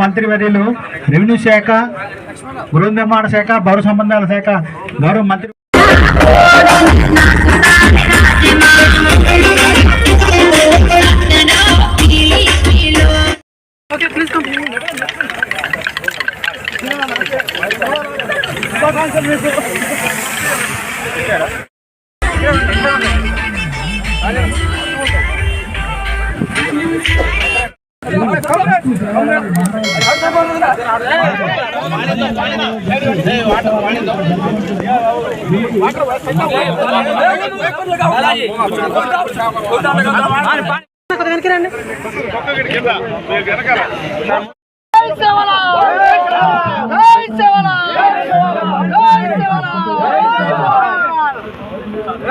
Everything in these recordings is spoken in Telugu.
మంత్రివర్యులు రెవెన్యూ శాఖ గృహ నిర్మాణ శాఖ పౌర సంబంధాల శాఖ గౌరవ మంత్రి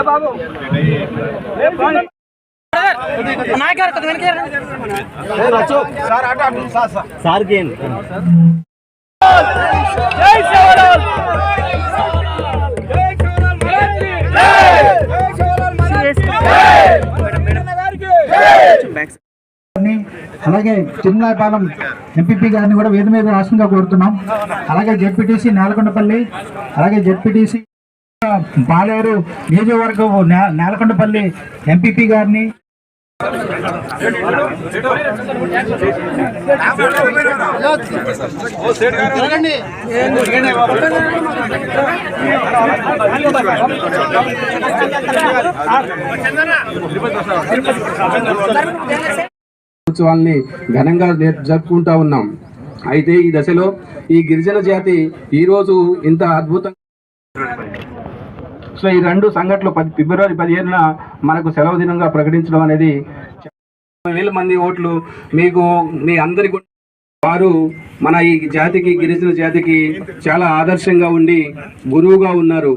బాబు అలాగే చిన్నపాలెం ఎంపీపీ గారిని కూడా వేది మీద రాష్ట్రంగా కోరుతున్నాం. అలాగే జెడ్పీటీసీ నేలకొండపల్లి అలాగే జెడ్పీటీసీ పాలేరు నియోజకవర్గం నే- నేలకొండపల్లి ఎంపీపీ గారిని ఉత్సవాల్ని ఘనంగా జరుపుకుంటా ఉన్నాం. అయితే ఈ దశలో ఈ గిరిజన జాతి ఈరోజు ఇంత అద్భుతంగా సో ఈ రెండు సంఘటనలు పది ఫిబ్రవరి పదిహేనున మనకు సెలవు దినంగా ప్రకటించడం అనేది వేల మంది ఓట్లు మీకు మీ అందరి వారు మన ఈ జాతికి గిరిజన జాతికి చాలా ఆదర్శంగా ఉండి గురువుగా ఉన్నారు.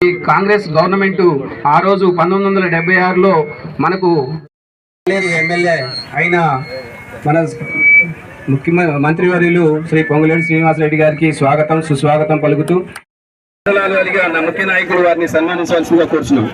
ఈ కాంగ్రెస్ గవర్నమెంట్ ఆ రోజు పంతొమ్మిది వందల డెబ్బై ఆరులో మనకు ఎమ్మెల్యే అయిన మన ముఖ్యమంత్రి మంత్రివర్యులు శ్రీ పొంగులేటి శ్రీనివాసరెడ్డి గారికి స్వాగతం సుస్వాగతం పలుకుతూ మండలాలు అలిగా నా ముఖ్య నాయకుడు వారిని సన్మానించాల్సిందిగా కోరుచున్నాం.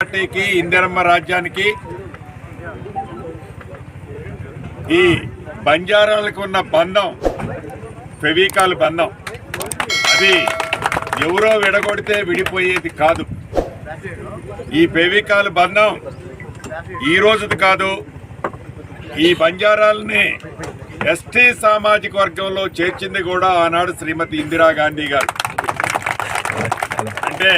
పార్టీకి ఇందిరమ్మ రాజ్యానికి ఈ బంజారాలకు ఉన్న బంధం ఫెవికాల్ బంధం అది ఎవరో విడగొడితే విడిపోయేది కాదు. ఈ ఫెవికాల్ బంధం ఈ రోజుది కాదు. ఈ బంజారాలని ఎస్టీ సామాజిక వర్గంలో చేర్చింది కూడా ఆనాడు శ్రీమతి ఇందిరాగాంధీ గారు. అంటే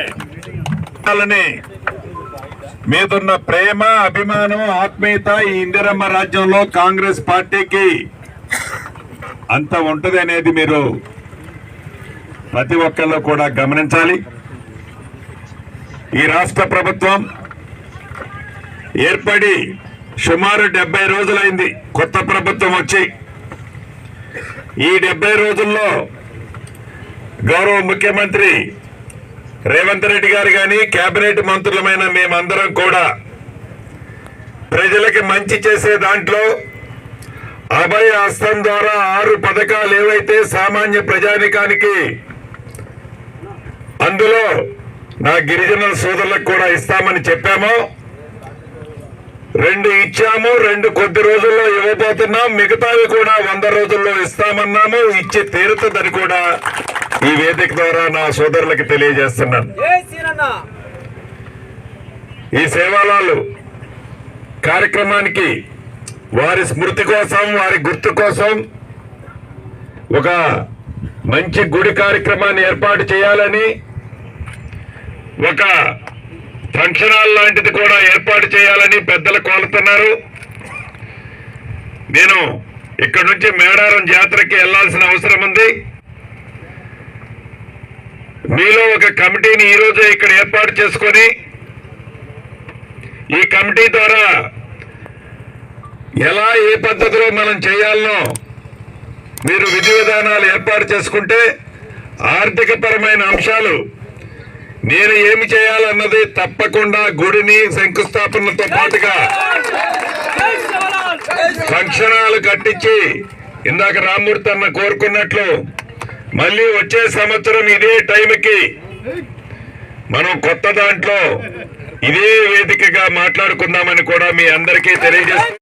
మీదున్న ప్రేమ అభిమానం ఆత్మీయత ఈ ఇందిరమ్మ రాజ్యంలో కాంగ్రెస్ పార్టీకి అంత ఉంటది అనేది మీరు ప్రతి ఒక్కళ్ళు కూడా గమనించాలి. ఈ రాష్ట్ర ప్రభుత్వం ఏర్పడి సుమారు డెబ్బై రోజులైంది కొత్త ప్రభుత్వం వచ్చి. ఈ డెబ్బై రోజుల్లో గౌరవ ముఖ్యమంత్రి రేవంత్ రెడ్డి గారు కానీ కేబినెట్ మంత్రులమైన మేమందరం కూడా ప్రజలకి మంచి చేసే దాంట్లో అభయ హస్తం ద్వారా ఆరు పథకాలు ఏవైతే సామాన్య ప్రజానికానికి అందులో నా గిరిజన సోదరులకు కూడా ఇస్తామని చెప్పామో. రెండు ఇచ్చాము రెండు కొద్ది రోజుల్లో ఇవ్వబోతున్నాం. మిగతావి కూడా వంద రోజుల్లో ఇస్తామన్నాము. ఇచ్చి తీరుతుందని కూడా ఈ వేదిక ద్వారా నా సోదరులకి తెలియజేస్తున్నాను. ఈ సేవాలాలు కార్యక్రమానికి వారి స్మృతి కోసం వారి గుర్తు కోసం ఒక మంచి గుడి కార్యక్రమాన్ని ఏర్పాటు చేయాలని ఒక ఫంక్షన్ హాల్ లాంటిది కూడా ఏర్పాటు చేయాలని పెద్దలు కోరుతున్నారు. నేను ఇక్కడ నుంచి మేడారం జాతరకి వెళ్ళాల్సిన అవసరం ఉంది. మీలో ఒక కమిటీని ఈరోజు ఇక్కడ ఏర్పాటు చేసుకొని ఈ కమిటీ ద్వారా ఎలా ఏ పద్ధతిలో మనం చేయాలనో మీరు విధి విధానాలు ఏర్పాటు చేసుకుంటే ఆర్థికపరమైన అంశాలు నేను ఏమి చేయాలన్నది తప్పకుండా గుడిని శంకుస్థాపనతో పాటుగా ఫంక్షన్ కట్టించి ఇందాక రామ్మూర్తి అన్న కోరుకున్నట్లు మళ్ళీ వచ్చే సంవత్సరం ఇదే టైంకి మనం కొత్త దాంట్లో ఇదే వేదికగా మాట్లాడుకుందామని కూడా మీ అందరికీ తెలియజేస్తాం